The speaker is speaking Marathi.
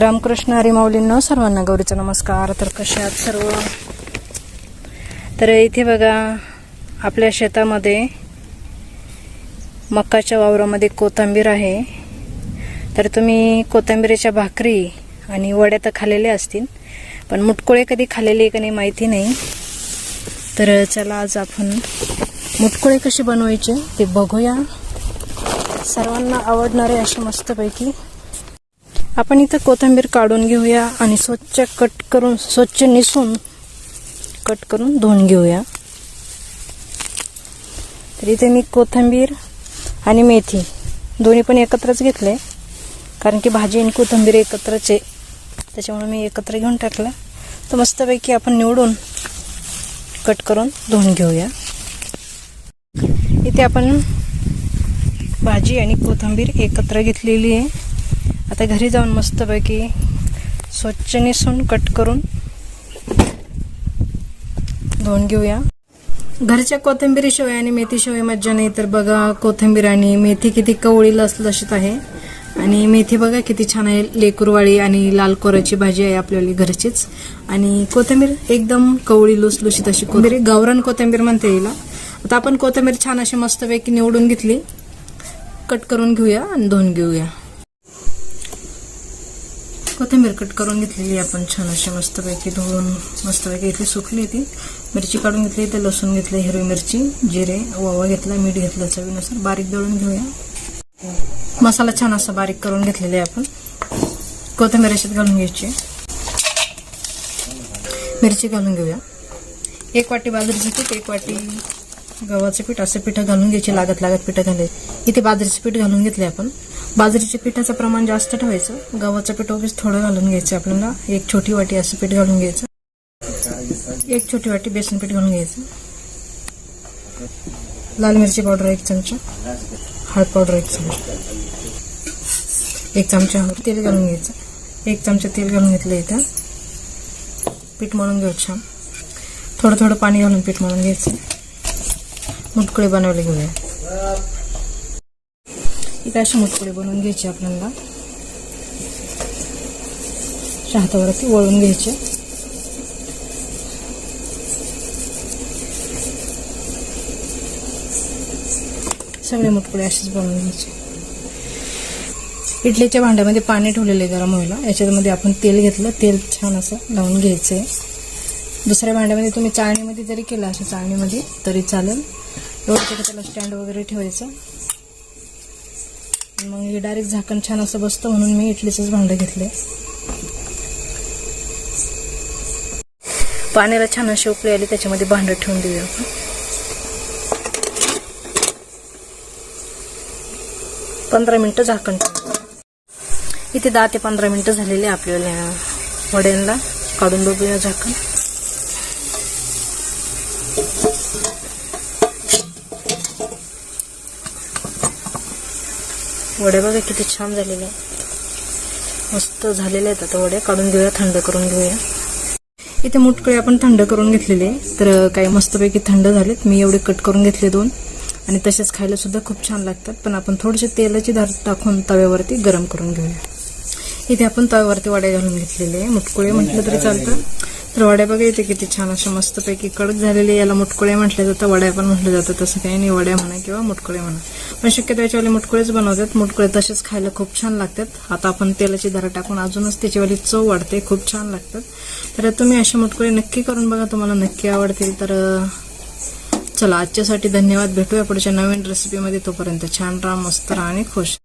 रामकृष्ण हरिमाऊलींना सर्वांना गौरीचा नमस्कार. तर कसे आहात सर्व? तर इथे बघा आपल्या शेतामध्ये मक्काच्या वावरामध्ये कोथिंबीर आहे. तर तुम्ही कोथिंबीरीच्या भाकरी आणि वड्या तर खाल्लेल्या असतील पण मुटकुळे कधी खाल्लेले का नाही माहिती नाही. तर चला आज आपण मुटकुळे कसे बनवायचे ते बघूया. सर्वांना आवडणारे असे मस्तपैकी आपण इथं कोथिंबीर काढून घेऊया आणि स्वच्छ कट करून स्वच्छ निसून कट करून धुवून घेऊया. तर इथे मी कोथिंबीर आणि मेथी दोन्ही पण एकत्रच घेतले. कारण की भाजी आणि कोथिंबीर एकत्रच आहे. त्याच्यामुळे मी एकत्र घेऊन टाकलं. तर मस्तपैकी आपण निवडून कट करून धुवून घेऊया. इथे आपण भाजी आणि कोथिंबीर एकत्र घेतलेली आहे. आता घरी जाऊन मस्तपैकी स्वच्छ निसून कट करून धुवून घेऊया. घरच्या कोथिंबीरीशिवाय आणि मेथीशिवाय मज्जा नाही तर बघा कोथिंबीर आणि मेथी किती कवळी लसलशीत आहे. आणि मेथी बघा किती छान आहे लेकुरवाळी आणि लाल कोराची भाजी आहे आपल्याला घरचीच. आणि कोथिंबीर एकदम कवळी लुसलुशीत अशी कोथिंबीर. गावरान कोथिंबीर म्हणते येईल आता आपण कोथिंबीर छान अशी मस्तपैकी निवडून घेतली. कट करून घेऊया आणि धुवून घेऊया. कोथिंबीर कट करून घेतलेली आपण छान अशी मस्तपैकी धुवून मस्तपैकी इथली सुकली ती. मिरची काढून घेतली तर लसूण घेतलं हिरवी मिरची जिरे ओवा घेतला मीठ घेतलं चवीनुसार बारीक दळून घेऊया. मसाला छान असा बारीक करून घेतलेला आहे आपण. कोथिंबीर अशात घालून घ्यायची. मिरची घालून घेऊया. एक वाटी बाजरीचं पीठ एक वाटी गव्हाचं पीठ असं पिठं घालून घ्यायची लागत लागत पिठं घालायची इथे बाजरीचं पीठ घालून घेतले आपण. बाजरीच्या पिठाचं प्रमाण जास्त ठेवायचं. गव्हाचं पीठ वगैरे थोडं घालून घ्यायचं. आपल्याला एक छोटी वाटी असं पीठ घालून घ्यायचं. एक छोटी वाटी बेसन पीठ घालून घ्यायचं. लाल मिरची पावडर एक चमचा. हळद पावडर एक चमचा. एक चमचा हळद तेल घालून घ्यायचं. एक चमचा तेल घालून घेतलं इथं. पीठ मळून घ्यायचं छान. थोडं थोडं पाणी घालून पीठ मळून घ्यायचं. मुटकुळे बनवले घेऊया इथे अशी मुटकुळे बनवून घ्यायचे आपल्याला. हातावरती वळून घ्यायचे. सगळे मुटकुळे असेच बनवून घ्यायचे. इडलीच्या भांड्यामध्ये पाणी ठेवलेले गरम व्हायला याच्यामध्ये आपण तेल घेतलं. तेल छान असं लावून घ्यायचं आहे दुसऱ्या भांड्यामध्ये तुम्ही चाळणीमध्ये जरी केलं असं चाळणीमध्ये तरी चालेल. एवढं त्याला स्टँड वगैरे ठेवायचं. मग हे डायरेक्ट झाकण छान असं बसतं म्हणून मी इडलीचंच भांडं घेतले पाण्याला छान अशी उकळी आली त्याच्यामध्ये भांडं ठेवून देऊया आपण. पंधरा मिनटं झाकण इथे दहा ते पंधरा मिनटं झालेले आपल्याला वड्यांना काढून बघूया झाकण. वड्या बघा किती छान झालेल्या आहेत मस्त झालेल्या आहेत आता वड्या काढून घेऊया थंड करून घेऊया. इथे मुटकळे आपण थंड करून घेतलेले तर काही मस्तपैकी थंड झालेत. मी एवढे कट करून घेतले दोन. आणि तसेच खायला सुद्धा खूप छान लागतात. पण आपण थोडेसे तेलाची धार टाकून तव्यावरती गरम करून घेऊया. इथे आपण तव्यावरती वड्या घालून घेतलेले आहे. मुटकुळे म्हटलं तरी चालतं. तर वड्या बघा इथे किती छान अशा मस्तपैकी कडक झालेले याला मुटकुळे म्हटले जातं वड्या पण म्हटलं जातं तसं काही नाही वड्या म्हणा किंवा मुटकुळे म्हणा. पण शक्यतो याच्यावाले मुटकुळेच बनवतात. मुटकुळे तसेच खायला खूप छान लागतात. आता आपण तेलाची धारा टाकून अजूनच त्याच्यावाली चव वाढते खूप छान लागतात. तर तुम्ही असे मुटकुळे नक्की करून बघा तुम्हाला नक्की आवडतील. तर चला आजच्यासाठी धन्यवाद. भेटूया पुढच्या नवीन रेसिपीमध्ये तोपर्यंत छान राहा मस्त राहा आणि खुश